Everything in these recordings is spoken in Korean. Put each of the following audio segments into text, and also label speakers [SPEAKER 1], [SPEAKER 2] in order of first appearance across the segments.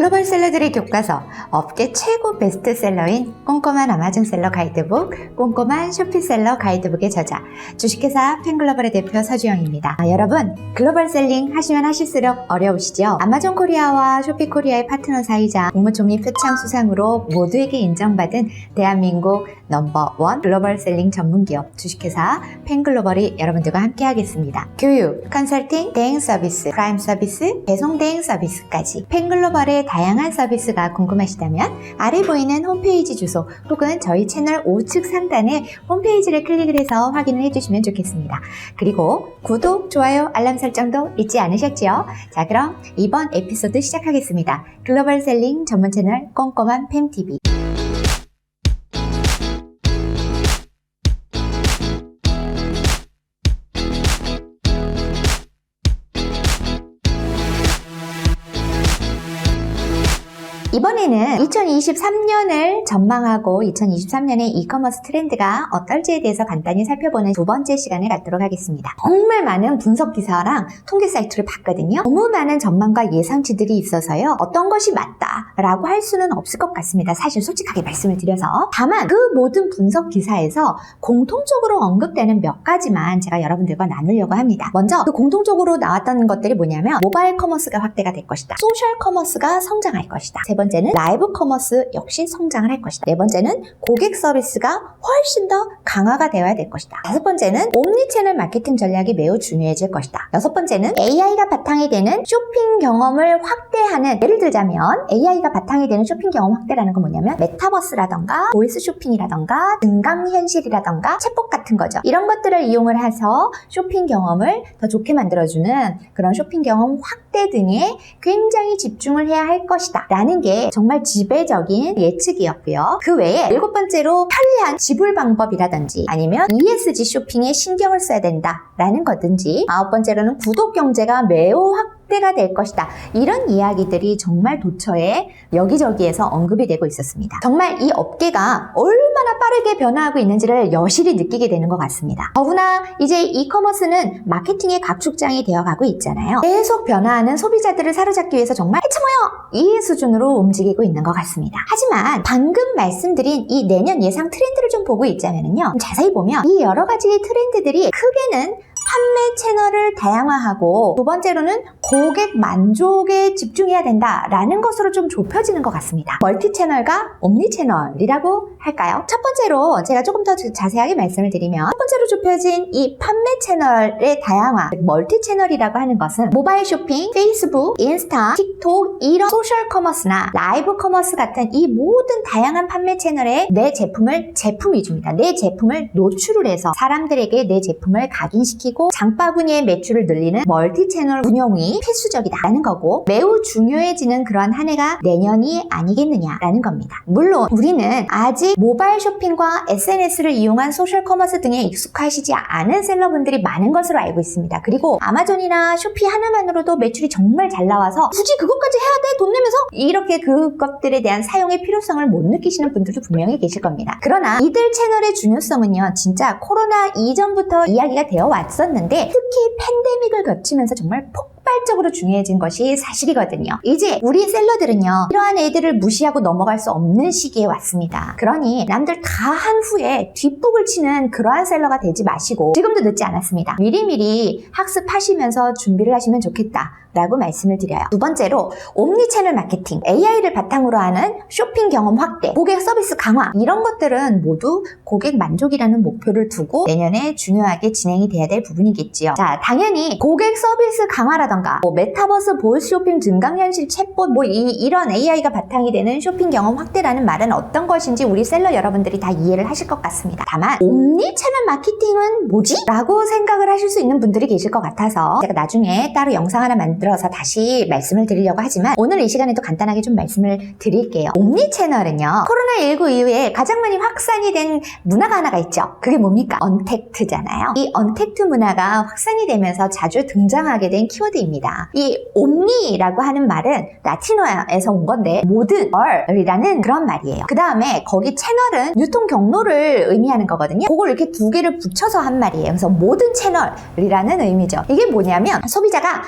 [SPEAKER 1] 글로벌 셀러들의 교과서, 업계 최고 베스트셀러인 꼼꼼한 아마존셀러 가이드북, 꼼꼼한 쇼피셀러 가이드북의 저자, 주식회사 팬글로벌의 대표 서주영입니다. 아, 여러분, 글로벌 셀링 하시면 하실수록 어려우시죠? 아마존 코리아와 쇼피코리아의 파트너사이자 국무총리 표창 수상으로 모두에게 인정받은 대한민국 넘버원 글로벌 셀링 전문기업 주식회사 팬글로벌이 여러분들과 함께하겠습니다. 교육, 컨설팅, 대행 서비스, 프라임 서비스, 배송 대행 서비스까지 팬글로벌의 다양한 서비스가 궁금하시다면 아래 보이는 홈페이지 주소 혹은 저희 채널 우측 상단에 홈페이지를 클릭을 해서 확인을 해주시면 좋겠습니다. 그리고 구독, 좋아요, 알람 설정도 잊지 않으셨지요? 자 그럼 이번 에피소드 시작하겠습니다. 글로벌 셀링 전문 채널 꼼꼼한 팸TV 이번에는 2023년을 전망하고 2023년의 이커머스 트렌드가 어떨지에 대해서 간단히 살펴보는 두 번째 시간을 갖도록 하겠습니다. 정말 많은 분석 기사랑 통계 사이트를 봤거든요. 너무 많은 전망과 예상치들이 있어서요. 어떤 것이 맞다라고 할 수는 없을 것 같습니다. 사실 솔직하게 말씀을 드려서. 다만 그 모든 분석 기사에서 공통적으로 언급되는 몇 가지만 제가 여러분들과 나누려고 합니다. 먼저 그 공통적으로 나왔던 것들이 뭐냐면 모바일 커머스가 확대가 될 것이다. 소셜 커머스가 성장할 것이다. 세 번째는 라이브 커머스 역시 성장을 할 것이다. 네 번째는 고객 서비스가 훨씬 더 강화가 되어야 될 것이다. 다섯 번째는 옴니채널 마케팅 전략이 매우 중요해질 것이다. 여섯 번째는 AI가 바탕이 되는 쇼핑 경험을 확대하는 예를 들자면 AI가 바탕이 되는 쇼핑 경험 확대라는 건 뭐냐면 메타버스라던가 보이스 쇼핑이라던가 증강현실이라던가 챗봇 같은 거죠. 이런 것들을 이용을 해서 쇼핑 경험을 더 좋게 만들어주는 그런 쇼핑 경험 확대 등에 굉장히 집중을 해야 할 것이다. 라는 게 정말 지배적인 예측이었고요. 그 외에 일곱 번째로 편리한 지불 방법이라든지 아니면 ESG 쇼핑에 신경을 써야 된다라는 거든지 아홉 번째로는 구독 경제가 매우 확대가 될 것이다. 이런 이야기들이 정말 도처에 여기저기에서 언급이 되고 있었습니다. 정말 이 업계가 얼마나 빠르게 변화하고 있는지를 여실히 느끼게 되는 것 같습니다. 더구나 이제 이커머스는 마케팅의 각축장이 되어가고 있잖아요. 계속 변화하는 소비자들을 사로잡기 위해서 정말 해쳐모여 이 수준으로 움직이고 있는 것 같습니다. 하지만 방금 말씀드린 이 내년 예상 트렌드를 좀 보고 있자면요. 자세히 보면 이 여러 가지 트렌드들이 크게는 판매 채널을 다양화하고 두 번째로는 고객 만족에 집중해야 된다라는 것으로 좀 좁혀지는 것 같습니다. 멀티 채널과 옴니 채널이라고 할까요? 첫 번째로 제가 조금 더 자세하게 말씀을 드리면 첫 번째로 좁혀진 이 판매 채널의 다양화, 멀티 채널이라고 하는 것은 모바일 쇼핑, 페이스북, 인스타, 틱톡 이런 소셜 커머스나 라이브 커머스 같은 이 모든 다양한 판매 채널에 내 제품을 제품 위주입니다. 내 제품을 노출을 해서 사람들에게 내 제품을 각인시키고 장바구니의 매출을 늘리는 멀티 채널 운영이 필수적이다라는 거고 매우 중요해지는 그러한 한 해가 내년이 아니겠느냐라는 겁니다. 물론 우리는 아직 모바일 쇼핑과 SNS를 이용한 소셜 커머스 등에 익숙하시지 않은 셀러분들이 많은 것으로 알고 있습니다. 그리고 아마존이나 쇼피 하나만으로도 매출이 정말 잘 나와서 굳이 그것까지 해야 돼? 돈 내면서? 이렇게 그것들에 대한 사용의 필요성을 못 느끼시는 분들도 분명히 계실 겁니다. 그러나 이들 채널의 중요성은요, 진짜 코로나 이전부터 이야기가 되어 왔었는데 특히 팬데믹을 거치면서 정말 폭발적으로 중요해진 것이 사실이거든요. 이제 우리 셀러들은요, 이러한 애들을 무시하고 넘어갈 수 없는 시기에 왔습니다. 그러니 남들 다 한 후에 뒷북을 치는 그러한 셀러가 되지 마시고 지금도 늦지 않았습니다. 미리미리 학습하시면서 준비를 하시면 좋겠다. 라고 말씀을 드려요. 두 번째로 옴니 채널 마케팅, AI를 바탕으로 하는 쇼핑 경험 확대, 고객 서비스 강화 이런 것들은 모두 고객 만족이라는 목표를 두고 내년에 중요하게 진행이 돼야 될 부분이겠지요. 자, 당연히 고객 서비스 강화라던가 뭐 메타버스 보이스 쇼핑 증강현실 챗봇 뭐 이, 이런 AI가 바탕이 되는 쇼핑 경험 확대라는 말은 어떤 것인지 우리 셀러 여러분들이 다 이해를 하실 것 같습니다. 다만 옴니 채널 마케팅은 뭐지? 라고 생각을 하실 수 있는 분들이 계실 것 같아서 제가 나중에 따로 영상 하나 만들 들어서 다시 말씀을 드리려고 하지만 오늘 이 시간에도 간단하게 좀 말씀을 드릴게요. 옴니 채널은요. 코로나19 이후에 가장 많이 확산이 된 문화가 하나가 있죠. 그게 뭡니까? 언택트잖아요. 이 언택트 문화가 확산이 되면서 자주 등장하게 된 키워드입니다. 이 옴니라고 하는 말은 라틴어에서 온 건데 모든 얼이라는 그런 말이에요. 그 다음에 거기 채널은 유통 경로를 의미하는 거거든요. 그걸 이렇게 두 개를 붙여서 한 말이에요. 그래서 모든 채널이라는 의미죠. 이게 뭐냐면 소비자가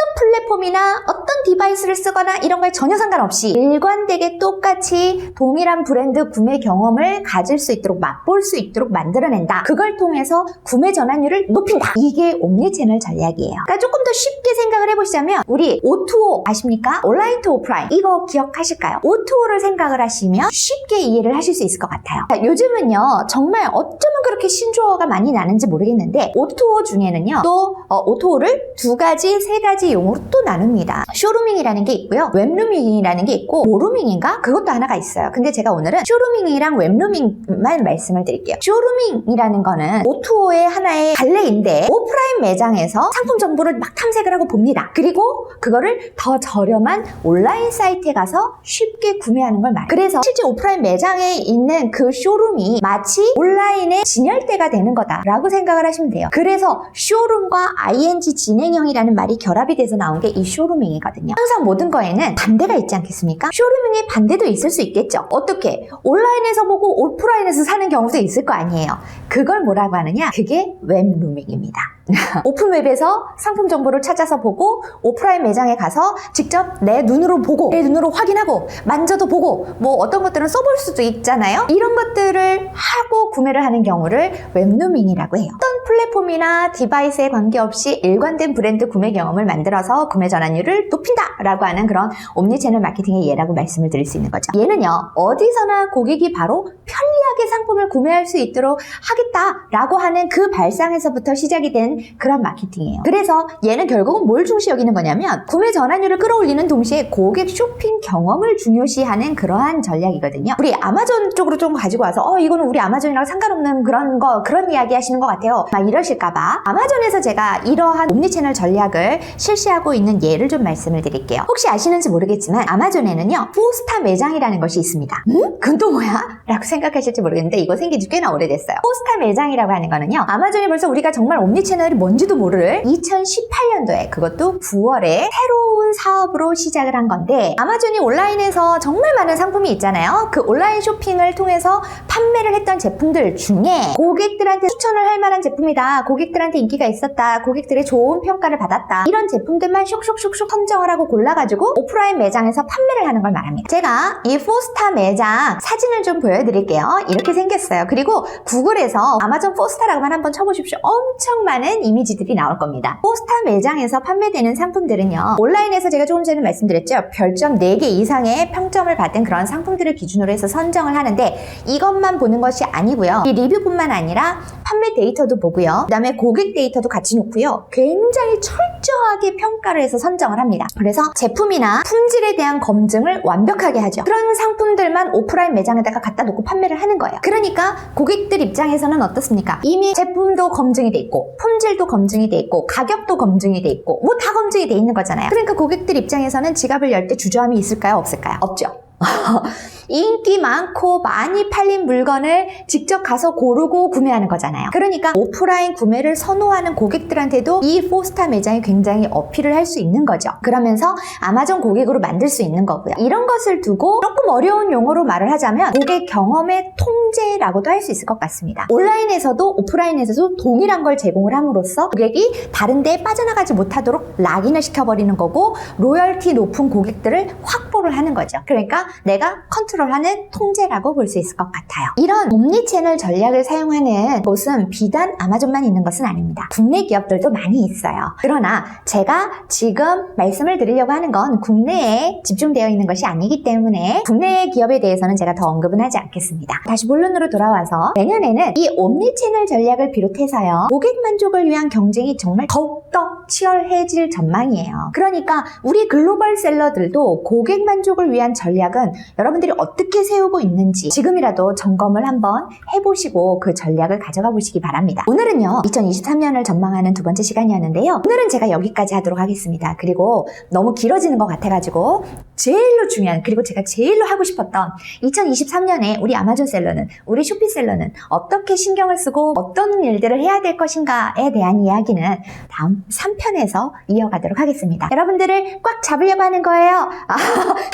[SPEAKER 1] 어떤 플랫폼이나 어떤 디바이스를 쓰거나 이런 거에 전혀 상관없이 일관되게 똑같이 동일한 브랜드 구매 경험을 가질 수 있도록 맛볼 수 있도록 만들어낸다. 그걸 통해서 구매 전환율을 높인다. 이게 옴니채널 전략이에요. 그러니까 조금 더 쉽게 생각을 해보시자면 우리 O2O 아십니까? 온라인 투 오프라인 이거 기억하실까요? O2O를 생각을 하시면 쉽게 이해를 하실 수 있을 것 같아요. 자, 요즘은요 정말 어쩌면 그렇게 신조어가 많이 나는지 모르겠는데 O2O 중에는요 또 어, O2O를 두 가지 세 가지 용어로 또 나눕니다. 쇼루밍이라는 게 있고요. 웹루밍이라는 게 있고 모루밍인가? 그것도 하나가 있어요. 근데 제가 오늘은 쇼루밍이랑 웹루밍만 말씀을 드릴게요. 쇼루밍이라는 거는 O2O의 하나의 갈래인데 오프라인 매장에서 상품 정보를 막 탐색을 하고 봅니다. 그리고 그거를 더 저렴한 온라인 사이트에 가서 쉽게 구매하는 걸 말해요. 그래서 실제 오프라인 매장에 있는 그 쇼룸이 마치 온라인의 진열대가 되는 거다라고 생각을 하시면 돼요. 그래서 쇼룸과 ing 진행형이라는 말이 결합이 돼서 나온 게 이 쇼루밍이거든요. 항상 모든 거에는 반대가 있지 않겠습니까? 쇼루밍의 반대도 있을 수 있겠죠. 어떻게? 온라인에서 보고 오프라인에서 사는 경우도 있을 거 아니에요. 그걸 뭐라고 하느냐? 그게 웹루밍입니다. 오픈웹에서 상품 정보를 찾아서 보고 오프라인 매장에 가서 직접 내 눈으로 보고 내 눈으로 확인하고 만져도 보고 뭐 어떤 것들은 써볼 수도 있잖아요. 이런 것들을 하고 구매를 하는 경우를 웹루밍이라고 해요. 어떤 플랫폼이나 디바이스에 관계없이 일관된 브랜드 구매 경험을 만들어서 구매 전환율을 높인다라고 하는 그런 옴니채널 마케팅의 예라고 말씀을 드릴 수 있는 거죠. 얘는요 어디서나 고객이 바로 편리 하게 상품을 구매할 수 있도록 하겠다라고 하는 그 발상에서부터 시작이 된 그런 마케팅이에요. 그래서 얘는 결국은 뭘 중시 여기는 거냐면 구매 전환율을 끌어올리는 동시에 고객 쇼핑 경험을 중요시하는 그러한 전략이거든요. 우리 아마존 쪽으로 좀 가지고 와서 어 이거는 우리 아마존이랑 상관없는 그런 거 그런 이야기 하시는 것 같아요. 막 이러실까봐 아마존에서 제가 이러한 옴니채널 전략을 실시하고 있는 예를 좀 말씀을 드릴게요. 혹시 아시는지 모르겠지만 아마존에는요 포스타 매장이라는 것이 있습니다. 음? 그건 또 뭐야? 라고 생각하실지 모르겠는데 이거 생긴 지 꽤나 오래됐어요. 포스타 매장이라고 하는 거는요 아마존이 벌써 우리가 정말 옴니채널이 뭔지도 모를 2018년도에 그것도 9월에 새로운 사업으로 시작을 한 건데 아마존이 온라인에서 정말 많은 상품이 있잖아요. 그 온라인 쇼핑을 통해서 판매를 했던 제품들 중에 고객들한테 추천을 할 만한 제품이다. 고객들한테 인기가 있었다. 고객들의 좋은 평가를 받았다. 이런 제품들만 슉슉슉슉 선정을 하고 골라가지고 오프라인 매장에서 판매를 하는 걸 말합니다. 제가 이 포스타 매장 사진을 좀 보여드릴게요. 이렇게 생겼어요. 그리고 구글에서 아마존 포스타라고만 한번 쳐보십시오. 엄청 많은 이미지들이 나올 겁니다. 포스타 매장에서 판매되는 상품들은요. 온라인에서 제가 조금 전에 말씀드렸죠. 별점 4개 이상의 평점을 받은 그런 상품들을 기준으로 해서 선정을 하는데 이것만 보는 것이 아니고요. 이 리뷰뿐만 아니라 판매 데이터도 보고요. 그 다음에 고객 데이터도 같이 놓고요. 굉장히 철저하게 평가를 해서 선정을 합니다. 그래서 제품이나 품질에 대한 검증을 완벽하게 하죠. 그런 상품들만 오프라인 매장에다가 갖다 놓고 판매를 하는 거예요. 그러니까 고객들 입장에서는 어떻습니까? 이미 제품도 검증이 돼 있고 품질도 검증이 돼 있고 가격도 검증이 돼 있고 뭐 다 검증이 돼 있는 거잖아요. 그러니까 고객들 입장에서는 지갑을 열 때 주저함이 있을까요? 없을까요? 없죠. 인기 많고 많이 팔린 물건을 직접 가서 고르고 구매하는 거잖아요. 그러니까 오프라인 구매를 선호하는 고객들한테도 이 포스타 매장이 굉장히 어필을 할 수 있는 거죠. 그러면서 아마존 고객으로 만들 수 있는 거고요. 이런 것을 두고 조금 어려운 용어로 말을 하자면 고객 경험의 통제라고도 할 수 있을 것 같습니다. 온라인에서도 오프라인에서도 동일한 걸 제공을 함으로써 고객이 다른 데에 빠져나가지 못하도록 락인을 시켜버리는 거고 로열티 높은 고객들을 확 보를 하는 거죠. 그러니까 내가 컨트롤하는 통제라고 볼 수 있을 것 같아요. 이런 옴니채널 전략을 사용하는 곳은 비단 아마존만 있는 것은 아닙니다. 국내 기업들도 많이 있어요. 그러나 제가 지금 말씀을 드리려고 하는 건 국내에 집중되어 있는 것이 아니기 때문에 국내 기업에 대해서는 제가 더 언급은 하지 않겠습니다. 다시 본론으로 돌아와서 내년에는 이 옴니채널 전략을 비롯해서요. 고객 만족을 위한 경쟁이 정말 더욱더 치열해질 전망이에요. 그러니까 우리 글로벌 셀러들도 고객 만족을 위한 전략은 여러분들이 어떻게 세우고 있는지 지금이라도 점검을 한번 해보시고 그 전략을 가져가 보시기 바랍니다. 오늘은요, 2023년을 전망하는 두 번째 시간이었는데요. 오늘은 제가 여기까지 하도록 하겠습니다. 그리고 너무 길어지는 것 같아가지고 제일로 중요한 그리고 제가 제일로 하고 싶었던 2023년에 우리 아마존 셀러는 우리 쇼피셀러는 어떻게 신경을 쓰고 어떤 일들을 해야 될 것인가에 대한 이야기는 다음 3편에서 이어가도록 하겠습니다. 여러분들을 꽉 잡으려고 하는 거예요. 아,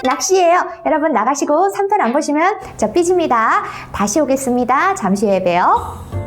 [SPEAKER 1] 낚시예요. 여러분 나가시고 3편 안 보시면 저 삐집니다. 다시 오겠습니다. 잠시 후에 봬요.